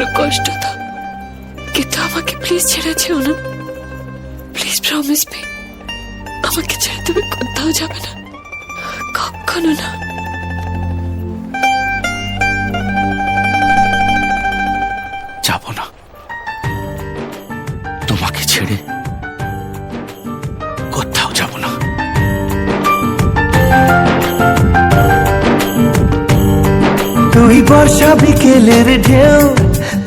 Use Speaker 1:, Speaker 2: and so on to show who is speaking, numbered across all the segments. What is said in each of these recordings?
Speaker 1: আরও কষ্ট দাও। কিন্তু আমাকে প্লিজ ছেড়ে যেও না। প্লিজ প্রমিস মি আমাকে ছেড়ে তুমি কোথাও যাবে না। কখনো না।
Speaker 2: যাব না। তোমাকে ছেড়ে কোথাও যাব না।
Speaker 3: তুই বর্ষা বিকেলের ঢেউ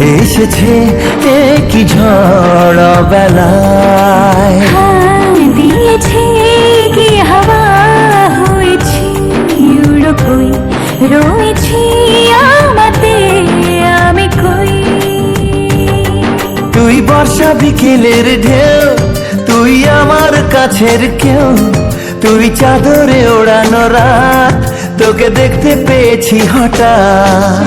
Speaker 3: এসেছে কি ঝড় বেলায়।
Speaker 4: দিয়েছে কি হাওয়া হয়েছি? কই রয়েছি আমাতে আমি কই?
Speaker 3: তুই বর্ষা বিকেলের ঢেউ তুই আমার কাছের কেউ তুই চাদরে ওড়ানো রাত তোকে দেখতে পেয়েছি হঠাৎ।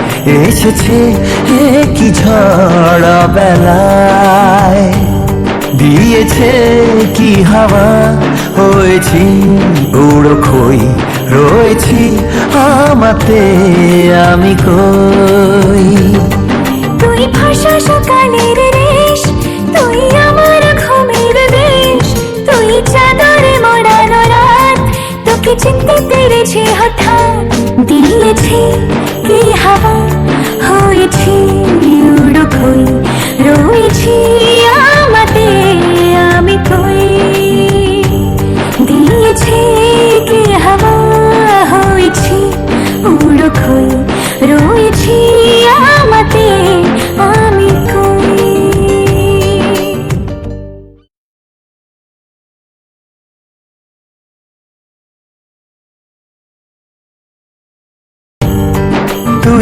Speaker 3: এসেছে কি ঝড় বেলায়। দিয়েছে কি হাওয়া? হয়েছি উড়ো খই, রয়েছি আমাতে আমি কই?
Speaker 4: তুই ভাষা সকালের রেশ, তুই আমার ঘুমের দেশ তুই চাদরে মোড়ানো রাত, তোকে চিনতে পেরেছি হঠাৎ দিয়েছি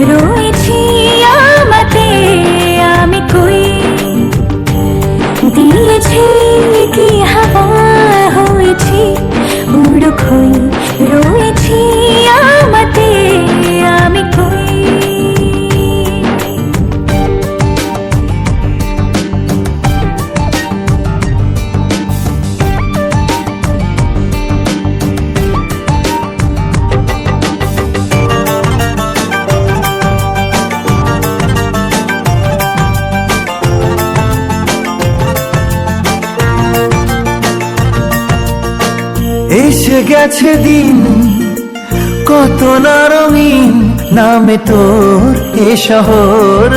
Speaker 4: রয়েছি
Speaker 3: এসে গেছে দিন কত না রঙিন নামে তোর এ শহর।